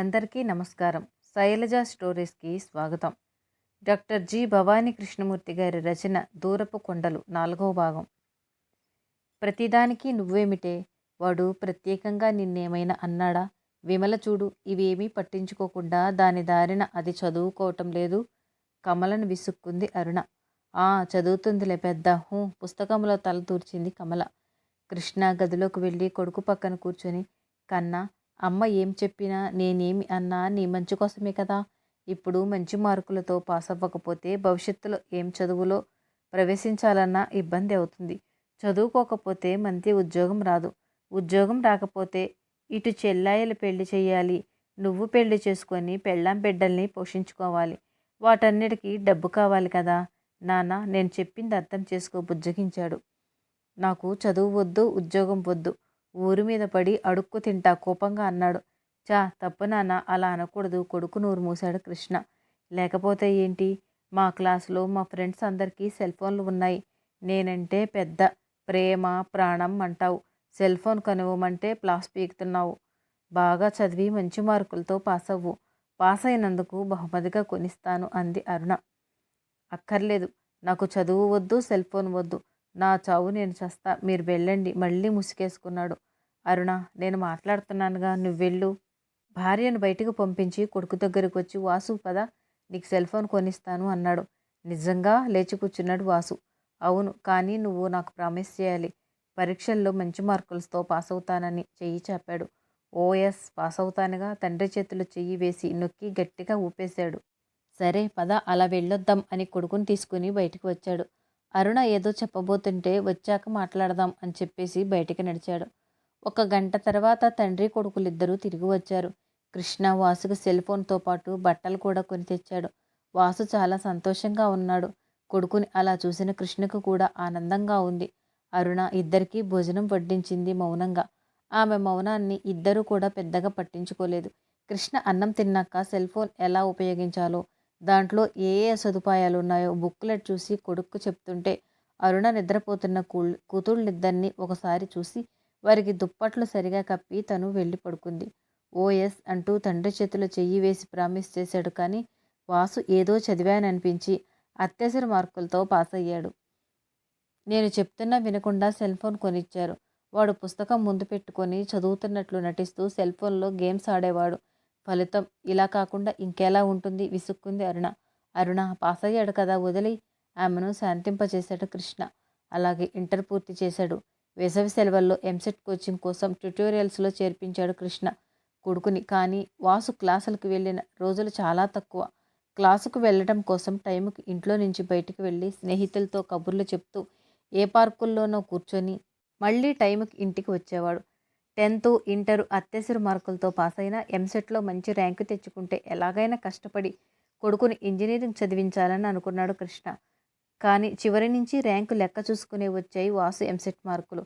అందరికీ నమస్కారం. శైలజ స్టోరీస్కి స్వాగతం. డాక్టర్ జి భవానీ కృష్ణమూర్తి గారి రచన దూరపు కొండలు నాలుగవ భాగం. ప్రతిదానికి నువ్వేమిటే? వాడు ప్రత్యేకంగా నిన్నేమైనా అన్నాడా? విమల చూడు ఇవేమీ పట్టించుకోకుండా దాని దారిన అది చదువుకోవటం లేదు. కమలను విసుక్కుంది అరుణ. ఆ చదువుతుందిలే పెద్ద. హూ పుస్తకంలో తల తూర్చింది కమల. కృష్ణ గదిలోకి వెళ్ళి కొడుకు పక్కన కూర్చొని కన్నా అమ్మ ఏం చెప్పినా నేనేమి అన్నా నీ మంచి కోసమే కదా. ఇప్పుడు మంచి మార్కులతో పాస్ అవ్వకపోతే భవిష్యత్తులో ఏం చదువులో ప్రవేశించాలన్నా ఇబ్బంది అవుతుంది. చదువుకోకపోతే మంచి ఉద్యోగం రాదు. ఉద్యోగం రాకపోతే ఇటు చెల్లాయిలు పెళ్ళి చేయాలి. నువ్వు పెళ్ళి చేసుకొని పెళ్ళాం బిడ్డల్ని పోషించుకోవాలి. వాటన్నిటికీ డబ్బు కావాలి కదా. నాన్న నేను చెప్పింది అర్థం చేసుకో బుజ్జగించాడు. నాకు చదువు వద్దు ఉద్యోగం వద్దు. ఊరి మీద పడి అడుక్కు తింటా కోపంగా అన్నాడు. చా తప్పు నాన్న అలా అనకూడదు. కొడుకు నూరు మూశాడు కృష్ణ. లేకపోతే ఏంటి? మా క్లాసులో మా ఫ్రెండ్స్ అందరికీ సెల్ ఫోన్లు ఉన్నాయి. నేనంటే పెద్ద ప్రేమ ప్రాణం అంటావు. సెల్ ఫోన్ కనువమంటే ప్లాస్ పీకుతున్నావు. బాగా చదివి మంచి మార్కులతో పాస్ అవ్వు పాస్ అయినందుకు బహుమతిగా కొనిస్తాను అంది అరుణ. అక్కర్లేదు. నాకు చదువు వద్దు సెల్ ఫోన్ వద్దు. నా చావు నేను చస్తా మీరు వెళ్ళండి మళ్ళీ ముసుకేసుకున్నాడు అరుణ నేను మాట్లాడుతున్నానుగా నువ్వు వెళ్ళు. భార్యను బయటకు పంపించి కొడుకు దగ్గరికి వచ్చి వాసు పద నీకు సెల్ ఫోన్ కొనిస్తాను అన్నాడు. నిజంగా లేచి కూర్చున్నాడు వాసు. అవును కానీ నువ్వు నాకు ప్రామిస్ చేయాలి. పరీక్షల్లో మంచి మార్కులతో పాస్ అవుతానని చెయ్యి చాపాడు. ఓఎస్ పాస్ అవుతానుగా తండ్రి చేతులు చెయ్యి వేసి నొక్కి గట్టిగా ఊపేశాడు. సరే పద అలా వెళ్ళొద్దాం అని కొడుకుని తీసుకుని బయటికి వచ్చాడు. అరుణ ఏదో చెప్పబోతుంటే వచ్చాక మాట్లాడదాం అని చెప్పేసి బయటికి నడిచాడు. ఒక గంట తర్వాత తండ్రి కొడుకులిద్దరూ తిరిగి వచ్చారు. కృష్ణ వాసుకు సెల్ ఫోన్తో పాటు బట్టలు కూడా కొని తెచ్చాడు. వాసు చాలా సంతోషంగా ఉన్నాడు. కొడుకుని అలా చూసిన కృష్ణకు కూడా ఆనందంగా ఉంది. అరుణ ఇద్దరికీ భోజనం వడ్డించింది మౌనంగా. ఆమె మౌనాన్ని ఇద్దరూ కూడా పెద్దగా పట్టించుకోలేదు. కృష్ణ అన్నం తిన్నాక సెల్ ఫోన్ ఎలా ఉపయోగించాలో దాంట్లో ఏ ఏ సదుపాయాలు ఉన్నాయో బుక్లెట్ చూసి కొడుక్కు చెప్తుంటే అరుణ నిద్రపోతున్న కూ ఒకసారి చూసి వారికి దుప్పట్లు సరిగా కప్పి తను వెళ్ళి పడుకుంది. ఓఎస్ అంటూ తండ్రి చేతిలో చెయ్యి వేసి ప్రామిస్ చేశాడు కానీ వాసు ఏదో చదివాననిపించి అత్యవసర మార్కులతో పాస్ అయ్యాడు నేను చెప్తున్నా వినకుండా సెల్ ఫోన్ కొనిచ్చారు. వాడు పుస్తకం ముందు పెట్టుకొని చదువుతున్నట్లు నటిస్తూ సెల్ ఫోన్లో గేమ్స్ ఆడేవాడు. ఫలితం ఇలా కాకుండా ఇంకెలా ఉంటుంది? విసుక్కుంది అరుణ. అరుణ పాస్ అయ్యాడు కదా వదిలి. ఆమెను శాంతింపచేశాడు కృష్ణ. అలాగే ఇంటర్ పూర్తి చేశాడు. వేసవి సెలవుల్లో ఎంసెట్ కోచింగ్ కోసం ట్యుటోరియల్స్లో చేర్పించాడు కృష్ణ. కొడుకుని కానీ వాసు క్లాసులకు వెళ్ళిన రోజులు చాలా తక్కువ. క్లాసుకు వెళ్ళడం కోసం టైంకి ఇంట్లో నుంచి బయటికి వెళ్ళి స్నేహితులతో కబుర్లు చెప్తూ ఏ పార్కుల్లోనో కూర్చొని మళ్ళీ టైంకి ఇంటికి వచ్చేవాడు. టెన్త్ ఇంటర్ అత్యవసర మార్కులతో పాస్ అయిన ఎంసెట్లో మంచి ర్యాంకు తెచ్చుకుంటే ఎలాగైనా కష్టపడి కొడుకుని ఇంజనీరింగ్ చదివించాలని అనుకున్నాడు కృష్ణ. కానీ చివరి నుంచి ర్యాంకు లెక్క చూసుకునే వచ్చాయి వాసు ఎంసెట్ మార్కులు.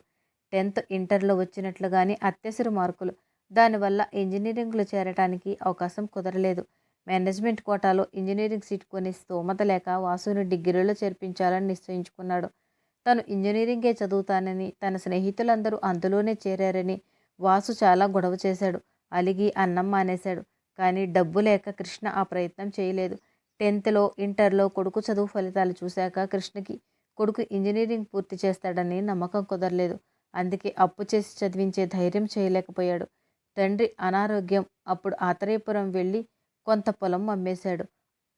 టెన్త్ ఇంటర్లో వచ్చినట్లుగానే అత్యవసర మార్కులు. దానివల్ల ఇంజనీరింగ్లో చేరటానికి అవకాశం కుదరలేదు. మేనేజ్మెంట్ కోటాలో ఇంజనీరింగ్ సీట్ కొని స్తోమత లేక వాసుని డిగ్రీలో చేర్పించాలని నిశ్చయించుకున్నాడు. తను ఇంజనీరింగే చదువుతానని తన స్నేహితులందరూ అందులోనే చేరారని వాసు చాలా గొడవ చేశాడు. అలిగి అన్నం మానేశాడు. కానీ డబ్బు లేక కృష్ణ ఆ ప్రయత్నం చేయలేదు. టెన్త్లో ఇంటర్లో కొడుకు చదువు ఫలితాలు చూశాక కృష్ణకి కొడుకు ఇంజనీరింగ్ పూర్తి చేస్తాడని నమ్మకం కుదరలేదు. అందుకే అప్పు చేసి చదివించే ధైర్యం చేయలేకపోయాడు. తండ్రి అనారోగ్యం అప్పుడు ఆత్రేయపురం వెళ్ళి కొంత పొలం అమ్మేశాడు.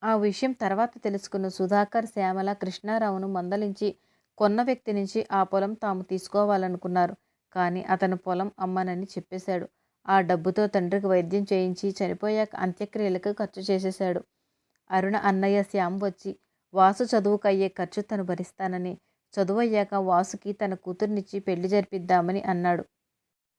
ఆ విషయం తర్వాత తెలుసుకున్న సుధాకర్ శ్యామల కృష్ణారావును మందలించి కొన్న వ్యక్తి నుంచి ఆ పొలం తాము తీసుకోవాలనుకున్నారు. కానీ అతను పొలం అమ్మనని చెప్పేశాడు. ఆ డబ్బుతో తండ్రికి వైద్యం చేయించి చనిపోయాక అంత్యక్రియలకు ఖర్చు చేసేశాడు. అరుణ అన్నయ్య శ్యామ్ వచ్చి వాసు చదువుకు అయ్యే ఖర్చు తను భరిస్తానని. చదువు అయ్యాక వాసుకి తన కూతుర్నిచ్చి పెళ్ళి జరిపిద్దామని అన్నాడు.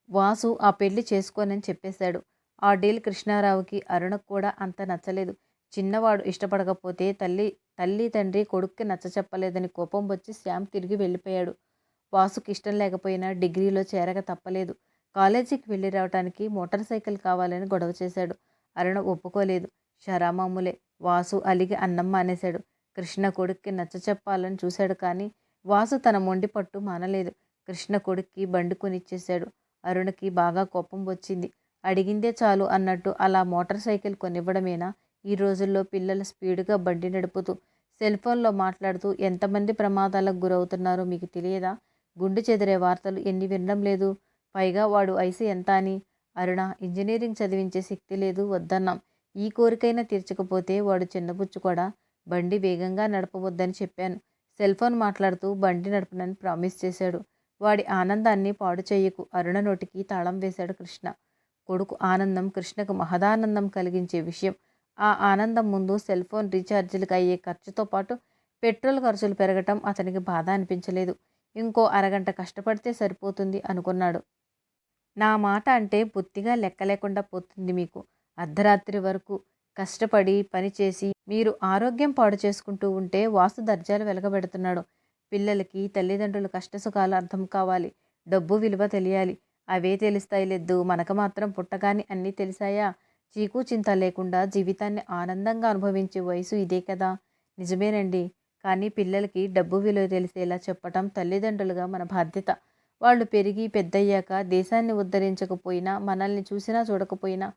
వాసు ఆ పెళ్ళి చేసుకోనని చెప్పేశాడు. ఆ డీల్ కృష్ణారావుకి అరుణకు కూడా అంత నచ్చలేదు. చిన్నవాడు ఇష్టపడకపోతే తల్లి తల్లి తండ్రి కొడుక్కి నచ్చ చెప్పలేదని కోపం వచ్చి శ్యామ్ తిరిగి వెళ్ళిపోయాడు. వాసుకి ఇష్టం లేకపోయినా డిగ్రీలో చేరక తప్పలేదు. కాలేజీకి వెళ్ళి రావడానికి మోటార్ సైకిల్ కావాలని గొడవ చేశాడు. అరుణ ఒప్పుకోలేదు. షరామాములే వాసు అలిగి అన్నం అనేశాడు కృష్ణ కొడుక్కి నచ్చ చెప్పాలని చూశాడు కానీ వాసు తన మొండి పట్టు మానలేదు. కృష్ణ కొడుక్కి బండి కొనిచ్చేశాడు. అరుణకి బాగా కోపం వచ్చింది. అడిగిందే చాలు అన్నట్టు అలా మోటార్ సైకిల్ కొనివ్వడమేనా? ఈ రోజుల్లో పిల్లలు స్పీడ్గా బండి నడుపుతూ సెల్ ఫోన్లో మాట్లాడుతూ ఎంతమంది ప్రమాదాలకు గురవుతున్నారో మీకు తెలియదా? గుండు చెదిరే వార్తలు ఎన్ని వినడం లేదు. పైగా వాడు ఐసి ఎంత అని. అరుణ ఇంజనీరింగ్ చదివించే శక్తి లేదు వద్దన్నాం. ఈ కోరికైనా తీర్చకపోతే వాడు చిన్నబుచ్చు కూడా బండి వేగంగా నడపవద్దని చెప్పాను. సెల్ ఫోన్ మాట్లాడుతూ బండి నడపనని ప్రామిస్ చేశాడు. వాడి ఆనందాన్ని పాడు చేయకు. అరుణ నోటికి తాళం వేశాడు కృష్ణ. కొడుకు ఆనందం కృష్ణకు మహదానందం కలిగించే విషయం. ఆ ఆనందం ముందు సెల్ ఫోన్ రీఛార్జీలకు అయ్యే ఖర్చుతో పాటు పెట్రోల్ ఖర్చులు పెరగటం అతనికి బాధ అనిపించలేదు. ఇంకో అరగంట కష్టపడితే సరిపోతుంది అనుకున్నాడు. నా మాట అంటే బొత్తిగా లెక్క లేకుండా పోతుంది మీకు. అర్ధరాత్రి వరకు కష్టపడి పనిచేసి మీరు ఆరోగ్యం పాడు చేసుకుంటూ ఉంటే వాసు దర్జాలు వెలగబెడుతున్నాడు. పిల్లలకి తల్లిదండ్రుల కష్టసుఖాలు అర్థం కావాలి. డబ్బు విలువ తెలియాలి. అవే తెలుస్తాయి లేదు మనకు మాత్రం పుట్టగాని అన్నీ తెలిసాయా? చీకు చింత లేకుండా జీవితాన్ని ఆనందంగా అనుభవించే వయసు ఇదే కదా? నిజమేనండి. కానీ పిల్లలకి డబ్బు విలువ తెలిసేలా చెప్పటం తల్లిదండ్రులుగా మన బాధ్యత. వాళ్ళు పెరిగి పెద్దయ్యాక దేశాన్ని ఉద్ధరించకపోయినా మనల్ని చూసినా చూడకపోయినా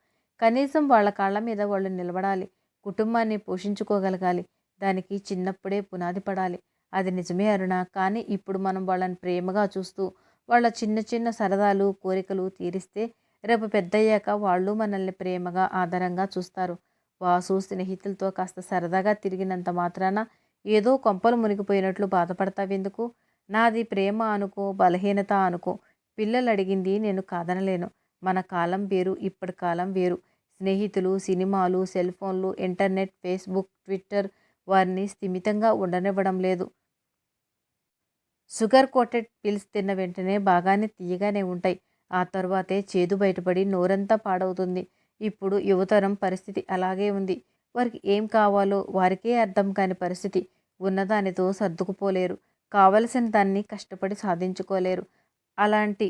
కనీసం వాళ్ళ కాళ్ళ మీద వాళ్ళు నిలబడాలి కుటుంబాన్ని పోషించుకోగలగాలి దానికి చిన్నప్పుడే పునాది పడాలి. అది నిజమే అరుణ కానీ ఇప్పుడు మనం వాళ్ళని ప్రేమగా చూస్తూ వాళ్ళ చిన్న చిన్న సరదాలు కోరికలు తీరిస్తే రేపు పెద్దయ్యాక వాళ్ళు మనల్ని ప్రేమగా ఆధారంగా చూస్తారు. వాసు స్నేహితులతో కాస్త సరదాగా తిరిగినంత మాత్రాన ఏదో కొంపలు మునిగిపోయినట్లు బాధపడతావెందుకు? నాది ప్రేమ అనుకో బలహీనత అనుకో. పిల్లలు అడిగింది నేను కాదనలేను. మన కాలం వేరు ఇప్పటి కాలం వేరు. స్నేహితులు సినిమాలు సెల్ ఫోన్లు ఇంటర్నెట్ ఫేస్బుక్ ట్విట్టర్ వారిని స్థిమితంగా ఉండనివ్వడం లేదు. షుగర్ కోటెడ్ పిల్స్ తిన్న వెంటనే బాగానే తీయగానే ఉంటాయి. ఆ తర్వాతే చేదు బయటపడి నోరంతా పాడవుతుంది. ఇప్పుడు యువతరం పరిస్థితి అలాగే ఉంది. వారికి ఏం కావాలో వారికే అర్థం కాని పరిస్థితి. ఉన్నదానితో సర్దుకుపోలేరు. కావలసిన దాన్ని కష్టపడి సాధించుకోలేరు. అలాంటి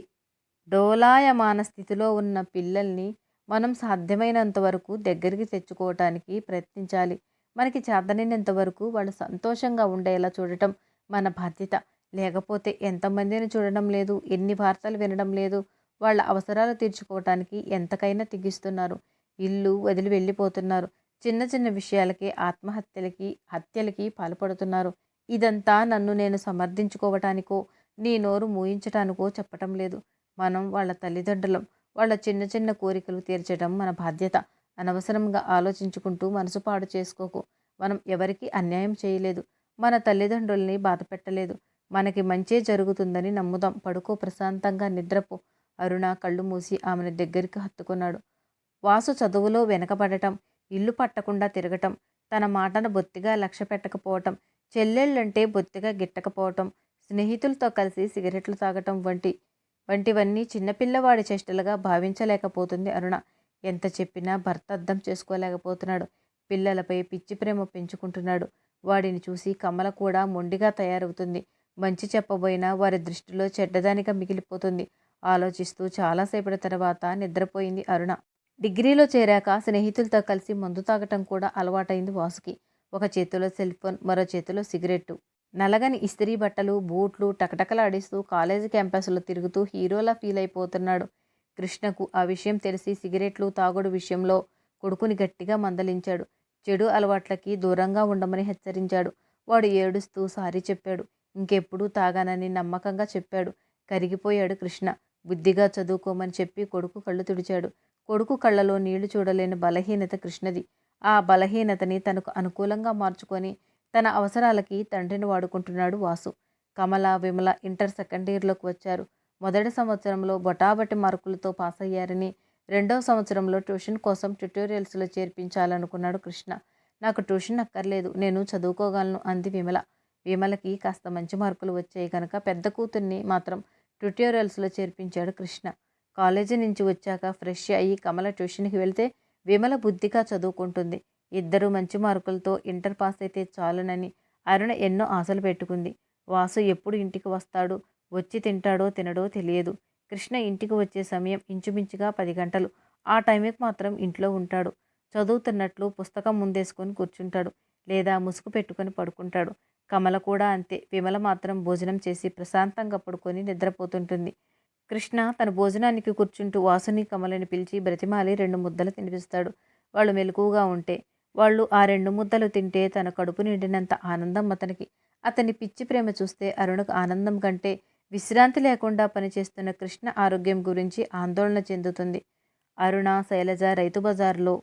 డోలాయమాన స్థితిలో ఉన్న పిల్లల్ని మనం సాధ్యమైనంత వరకు దగ్గరికి తెచ్చుకోవటానికి ప్రయత్నించాలి. మనకి చేతనైనంత వరకు వాళ్ళు సంతోషంగా ఉండేలా చూడటం మన బాధ్యత. లేకపోతే ఎంతమందిని చూడడం లేదు ఎన్ని వార్తలు వినడం లేదు వాళ్ళ అవసరాలు తీర్చుకోవటానికి ఎంతకైనా తెగిస్తున్నారు. ఇల్లు వదిలి వెళ్ళిపోతున్నారు. చిన్న చిన్న విషయాలకి ఆత్మహత్యలకి హత్యలకి పాల్పడుతున్నారు. ఇదంతా నన్ను నేను సమర్థించుకోవటానికో నీ నోరు మూయించటానికో చెప్పటం లేదు. మనం వాళ్ళ తల్లిదండ్రులం. వాళ్ళ చిన్న చిన్న కోరికలు తీర్చడం మన బాధ్యత. అనవసరంగా ఆలోచించుకుంటూ మనసు పాడు చేసుకోకు. మనం ఎవరికి అన్యాయం చేయలేదు. మన తల్లిదండ్రుల్ని బాధ పెట్టలేదు. మనకి మంచే జరుగుతుందని నమ్ముదాం. పడుకో ప్రశాంతంగా నిద్రపో. అరుణ కళ్ళు మూసి ఆమెను దగ్గరికి హత్తుకున్నాడు. వాసు చదువులో వెనకబడటం. ఇల్లు పట్టకుండా తిరగటం తన మాటను బొత్తిగా లక్ష్య పెట్టకపోవటం చెల్లెళ్ళంటే బొత్తిగా గిట్టకపోవటం స్నేహితులతో కలిసి సిగరెట్లు తాగటం వంటి వంటివన్నీ చిన్నపిల్లవాడి చేష్టలుగా భావించలేకపోతుంది అరుణ. ఎంత చెప్పినా భర్త అర్థం చేసుకోలేకపోతున్నాడు. పిల్లలపై పిచ్చి ప్రేమ పెంచుకుంటున్నాడు. వాడిని చూసి కమల కూడా మొండిగా తయారవుతుంది. మంచి చెప్పబోయినా వారి దృష్టిలో చెడ్డదానిగా మిగిలిపోతుంది. ఆలోచిస్తూ చాలాసేపటి తర్వాత నిద్రపోయింది అరుణ. డిగ్రీలో చేరాక స్నేహితులతో కలిసి మందు తాగటం కూడా అలవాటైంది వాసుకి. ఒక చేతిలో సెల్ ఫోన్ మరో చేతిలో సిగరెట్టు. నలగని ఇస్త్రీ బట్టలు బూట్లు టకటకలాడిస్తూ కాలేజీ క్యాంపస్లో తిరుగుతూ హీరోలా ఫీల్ అయిపోతున్నాడు. కృష్ణకు ఆ విషయం తెలిసి సిగరెట్లు తాగుడు విషయంలో కొడుకుని గట్టిగా మందలించాడు. చెడు అలవాట్లకి దూరంగా ఉండమని హెచ్చరించాడు. వాడు ఏడుస్తూ సారీ చెప్పాడు. ఇంకెప్పుడూ తాగానని నమ్మకంగా చెప్పాడు. కరిగిపోయాడు కృష్ణ. బుద్ధిగా చదువుకోమని చెప్పి కొడుకు కళ్ళు తుడిచాడు. కొడుకు కళ్ళలో నీళ్ళు చూడలేని బలహీనత కృష్ణది. ఆ బలహీనతని తనకు అనుకూలంగా మార్చుకొని తన అవసరాలకి తండ్రిని వాడుకుంటున్నాడు వాసు. కమల విమల ఇంటర్ సెకండ్ ఇయర్లోకి వచ్చారు. మొదటి సంవత్సరంలో బొటాబటి మార్కులతో పాస్ అయ్యారని రెండవ సంవత్సరంలో ట్యూషన్ కోసం ట్యుటోరియల్స్లో చేర్పించాలనుకున్నాడు కృష్ణ. నాకు ట్యూషన్ అక్కర్లేదు నేను చదువుకోగలను అంది విమల. విమలకి కాస్త మంచి మార్కులు వచ్చాయి కనుక పెద్ద కూతుర్ని మాత్రం ట్యుటోరియల్స్లో చేర్పించాడు కృష్ణ. కాలేజీ నుంచి వచ్చాక ఫ్రెష్ అయ్యి కమల ట్యూషన్కి వెళ్తే విమల బుద్ధిగా చదువుకుంటుంది. ఇద్దరు మంచి మార్కులతో ఇంటర్ పాస్ అయితే చాలునని అరుణ ఎన్నో ఆశలు పెట్టుకుంది. వాసు ఎప్పుడు ఇంటికి వస్తాడు వచ్చి తింటాడో తినడో తెలియదు. కృష్ణ ఇంటికి వచ్చే సమయం ఇంచుమించుగా పది గంటలు. ఆ టైంకి మాత్రం ఇంట్లో ఉంటాడు. చదువుతున్నట్లు పుస్తకం ముందేసుకొని కూర్చుంటాడు లేదా ముసుగు పెట్టుకొని పడుకుంటాడు. కమల కూడా అంతే. విమల మాత్రం భోజనం చేసి ప్రశాంతంగా పడుకొని నిద్రపోతుంటుంది. కృష్ణ తన భోజనానికి కూర్చుంటూ వాసుని కమలని పిలిచి బ్రతిమాలి రెండు ముద్దలు తినిపిస్తాడు. వాళ్ళు మెలకువగా ఉంటే వాళ్ళు ఆ రెండు ముద్దలు తింటే తన కడుపు నిండినంత ఆనందం అతనికి. అతని పిచ్చి ప్రేమ చూస్తే అరుణకు ఆనందం కంటే విశ్రాంతి లేకుండా పనిచేస్తున్న కృష్ణ ఆరోగ్యం గురించి ఆందోళన చెందుతుంది. అరుణ శైలజ రైతు బజార్లో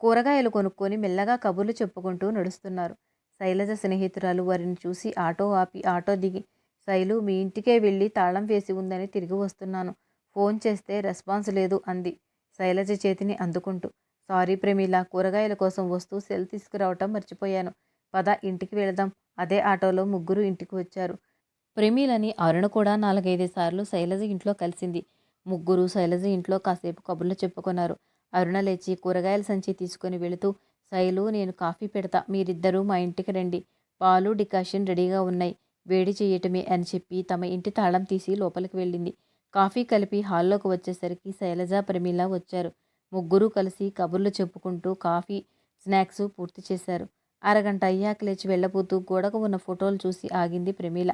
కూరగాయలు కొనుక్కొని మెల్లగా కబుర్లు చెప్పుకుంటూ నడుస్తున్నారు. శైలజ స్నేహితురాలు వారిని చూసి ఆటో ఆపి ఆటో దిగి శైలు మీ ఇంటికే వెళ్ళి తాళం వేసి ఉందని తిరిగి వస్తున్నాను. ఫోన్ చేస్తే రెస్పాన్స్ లేదు అంది శైలజ చేతిని అందుకుంటూ. సారీ ప్రమీల కూరగాయల కోసం వస్తూ సెల్ తీసుకురావటం మర్చిపోయాను. పద ఇంటికి వెళదాం. అదే ఆటోలో ముగ్గురు ఇంటికి వచ్చారు. ప్రమీలని అరుణ కూడా నాలుగైదు సార్లు శైలజ ఇంట్లో కలిసింది. ముగ్గురు శైలజ ఇంట్లో కాసేపు కబుర్లు చెప్పుకున్నారు. అరుణ లేచి కూరగాయల సంచి తీసుకొని వెళుతూ శైలు నేను కాఫీ పెడతా. మీరిద్దరూ మా ఇంటికి రండి. పాలు డికాషన్ రెడీగా ఉన్నాయి. వేడి చేయటమే అని చెప్పి తమ ఇంటి తాళం తీసి లోపలికి వెళ్ళింది. కాఫీ కలిపి హాల్లోకి వచ్చేసరికి శైలజ ప్రమీల వచ్చారు. ముగ్గురు కలిసి కబుర్లు చెప్పుకుంటూ కాఫీ స్నాక్స్ పూర్తి చేశారు. అరగంట అయ్యాక లేచి వెళ్ళబోతూ గోడకు ఉన్న ఫోటోలు చూసి ఆగింది ప్రమీల.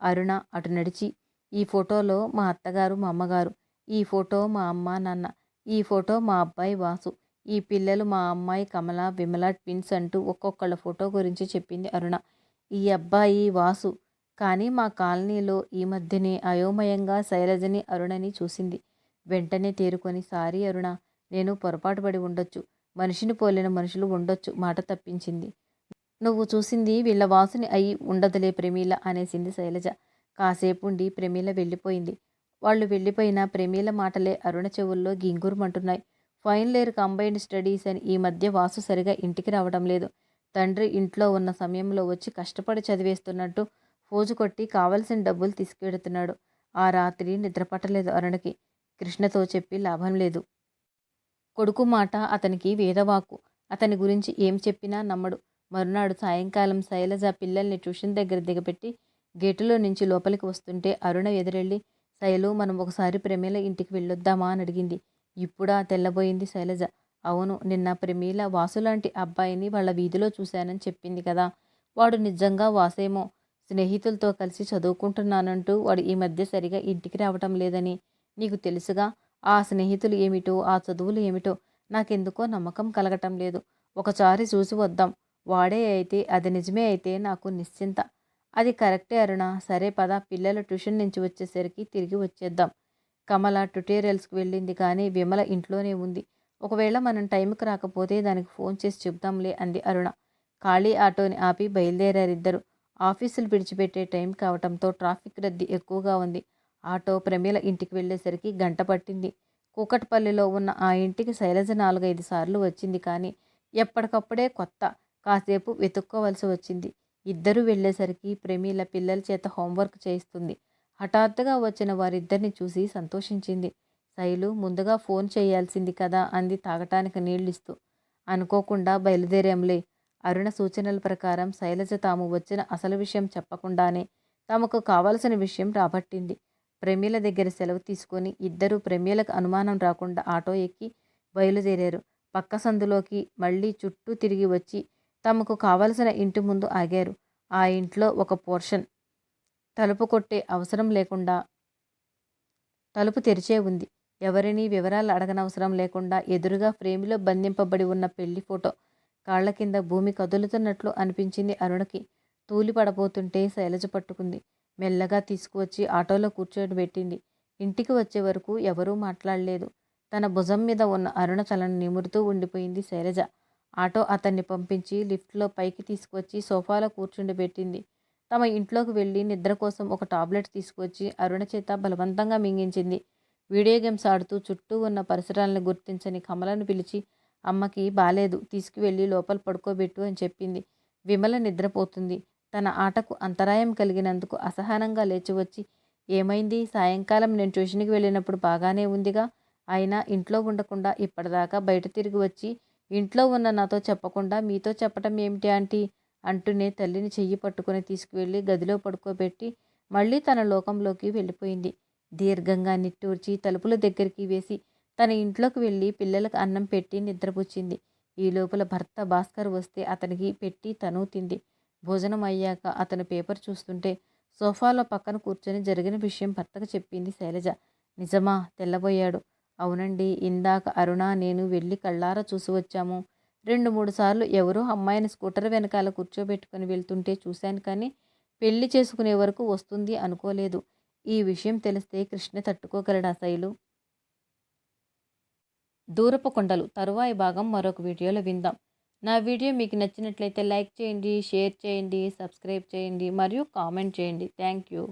అరుణ అటు నడిచి ఈ ఫోటోలో మా అత్తగారు మా అమ్మగారు. ఈ ఫోటో మా అమ్మ నాన్న. ఈ ఫోటో మా అబ్బాయి వాసు. ఈ పిల్లలు మా అమ్మాయి కమల విమల ట్విన్స్ అంటూ ఒక్కొక్కళ్ళ ఫోటో గురించి చెప్పింది అరుణ. ఈ అబ్బాయి వాసు. కానీ మా కాలనీలో ఈ మధ్యనే అయోమయంగా శైలజని అరుణని చూసింది. వెంటనే తేరుకొని సారీ అరుణ నేను పొరపాటు పడి ఉండొచ్చు. మనిషిని పోలిన మనుషులు ఉండొచ్చు మాట తప్పించింది. నువ్వు చూసింది వీళ్ళ వాసుని అయి ఉండదులే ప్రమీల అనేసింది శైలజ. కాసేపు ఉండి ప్రమీల వెళ్ళిపోయింది. వాళ్ళు వెళ్ళిపోయిన ప్రమీల మాటలే అరుణ చెవుల్లో గింగురుమంటున్నాయి. ఫైనల్ ఇయర్ కంబైన్డ్ స్టడీస్ అని ఈ మధ్య వాసు సరిగా ఇంటికి రావడం లేదు. తండ్రి ఇంట్లో ఉన్న సమయంలో వచ్చి కష్టపడి చదివేస్తున్నట్టు ఫోజు కొట్టి కావలసిన డబ్బులు తీసుకెడుతున్నాడు. ఆ రాత్రి నిద్రపట్టలేదు అరుణకి. కృష్ణతో చెప్పి లాభం లేదు. కొడుకు మాట అతనికి వేదవాకు. అతని గురించి ఏం చెప్పినా నమ్మడు. మరునాడు సాయంకాలం శైలజ పిల్లల్ని ట్యూషన్ దగ్గర దిగపెట్టి గేటులో నుంచి లోపలికి వస్తుంటే అరుణ ఎదురెళ్ళి శైలు మనం ఒకసారి ప్రమీల ఇంటికి వెళ్ళొద్దామా? అని అడిగింది. ఇప్పుడా? తెల్లబోయింది శైలజ. అవును నిన్న ప్రమీల వాసులాంటి అబ్బాయిని వాళ్ళ వీధిలో చూశానని చెప్పింది కదా. వాడు నిజంగా వాసేమో. స్నేహితులతో కలిసి చదువుకుంటున్నానంటూ వాడు ఈ మధ్య సరిగా ఇంటికి రావటం లేదని నీకు తెలుసుగా? ఆ స్నేహితులు ఏమిటో ఆ చదువులు ఏమిటో నాకెందుకో నమ్మకం కలగటం లేదు. ఒకసారి చూసి వద్దాం. వాడే అయితే అది నిజమే అయితే నాకు నిశ్చింత. అది కరెక్టే అరుణ. సరే పద పిల్లల ట్యూషన్ నుంచి వచ్చేసరికి తిరిగి వచ్చేద్దాం. కమల ట్యుటోరియల్స్కి వెళ్ళింది కానీ విమల ఇంట్లోనే ఉంది. ఒకవేళ మనం టైంకి రాకపోతే దానికి ఫోన్ చేసి చెప్దాంలే అంది అరుణ. ఖాళీ ఆటోని ఆపి బయలుదేరారిద్దరు. ఆఫీసులు విడిచిపెట్టే టైం కావటంతో ట్రాఫిక్ రద్దీ ఎక్కువగా ఉంది. ఆటో ప్రమీల ఇంటికి వెళ్ళేసరికి గంట పట్టింది. కూకట్పల్లిలో ఉన్న ఆ ఇంటికి శైలజ నాలుగైదు సార్లు వచ్చింది కానీ ఎప్పటికప్పుడే కొత్త. కాసేపు వెతుక్కోవలసి వచ్చింది. ఇద్దరు వెళ్ళేసరికి ప్రమీల పిల్లల చేత హోంవర్క్ చేయిస్తుంది. హఠాత్తుగా వచ్చిన వారిద్దరిని చూసి సంతోషించింది. శైలు ముందుగా ఫోన్ చేయాల్సింది కదా అంది తాగటానికి నీళ్ళిస్తూ. అనుకోకుండా బయలుదేరాంలే. అరుణ సూచనల ప్రకారం శైలజ తాము వచ్చిన అసలు విషయం చెప్పకుండానే తమకు కావలసిన విషయం రాబట్టింది. ప్రమీల దగ్గర సెలవు తీసుకొని ఇద్దరు ప్రమీలకు అనుమానం రాకుండా ఆటో ఎక్కి బయలుదేరారు. పక్క సందులోకి మళ్ళీ చుట్టూ తిరిగి వచ్చి తమకు కావలసిన ఇంటి ముందు ఆగారు. ఆ ఇంట్లో ఒక పోర్షన్ తలుపు కొట్టే అవసరం లేకుండా తలుపు తెరిచే ఉంది. ఎవరినీ వివరాలు అడగనవసరం లేకుండా ఎదురుగా ఫ్రేమ్లో బంధింపబడి ఉన్న పెళ్ళి ఫోటో కాళ్ళ కింద భూమి కదులుతున్నట్లు అనిపించింది అరుణకి. తూలి పడబోతుంటే శైలజ పట్టుకుంది. మెల్లగా తీసుకువచ్చి ఆటోలో కూర్చోబెట్టింది ఇంటికి వచ్చే వరకు ఎవరూ మాట్లాడలేదు. తన భుజం మీద ఉన్న అరుణ తలను నిమురుతూ ఉండిపోయింది శైలజ. ఆటో అతన్ని పంపించి లిఫ్ట్లో పైకి తీసుకువచ్చి సోఫాలో కూర్చుండిపెట్టింది తమ ఇంట్లోకి వెళ్ళి నిద్ర కోసం ఒక టాబ్లెట్ తీసుకువచ్చి అరుణ చేత బలవంతంగా మింగించింది. వీడియో గేమ్స్ ఆడుతూ చుట్టూ ఉన్న పరిసరాలను గుర్తించని కమలను పిలిచి అమ్మకి బాలేదు తీసుకువెళ్ళి లోపల పడుకోబెట్టు అని చెప్పింది. విమల నిద్రపోతుంది. తన ఆటకు అంతరాయం కలిగినందుకు అసహనంగా లేచి వచ్చి ఏమైంది? సాయంకాలం నేను ట్యూషన్కి వెళ్ళినప్పుడు బాగానే ఉందిగా? అయినా ఇంట్లో ఉండకుండా ఇప్పటిదాకా బయట తిరిగి వచ్చి ఇంట్లో ఉన్న నాతో చెప్పకుండా మీతో చెప్పటం ఏమిటి ఆంటీ? అంటూనే తల్లిని చెయ్యి పట్టుకుని తీసుకువెళ్ళి గదిలో పడుకోబెట్టి మళ్ళీ తన లోకంలోకి వెళ్ళిపోయింది. దీర్ఘంగా నిట్టూర్చి తలుపుల దగ్గరికి వేసి తన ఇంట్లోకి వెళ్ళి పిల్లలకు అన్నం పెట్టి నిద్రపుచ్చింది. ఈ లోపల భర్త భాస్కర్ వస్తే అతనికి పెట్టి తను తింది. భోజనం అయ్యాక అతను పేపర్ చూస్తుంటే సోఫాలో పక్కన కూర్చొని జరిగిన విషయం భర్తకు చెప్పింది శైలజ. నిజమా? తెల్లబోయాడు. అవునండి ఇందాక అరుణ నేను వెళ్ళి కళ్ళారా చూసి వచ్చాము. రెండు మూడు సార్లు ఎవరో అమ్మాయిని స్కూటర్ వెనకాల కూర్చోబెట్టుకుని వెళ్తుంటే చూశాను కానీ పెళ్ళి చేసుకునే వరకు వస్తుంది అనుకోలేదు. ఈ విషయం తెలిస్తే కృష్ణ తట్టుకోగలడా శైలు? దూరపు కొండలు. తరువాయి భాగం మరొక వీడియోలో విందాం. నా వీడియో మీకు నచ్చినట్లయితే లైక్ చేయండి షేర్ చేయండి సబ్స్క్రైబ్ చేయండి మరియు కామెంట్ చేయండి. Thank you.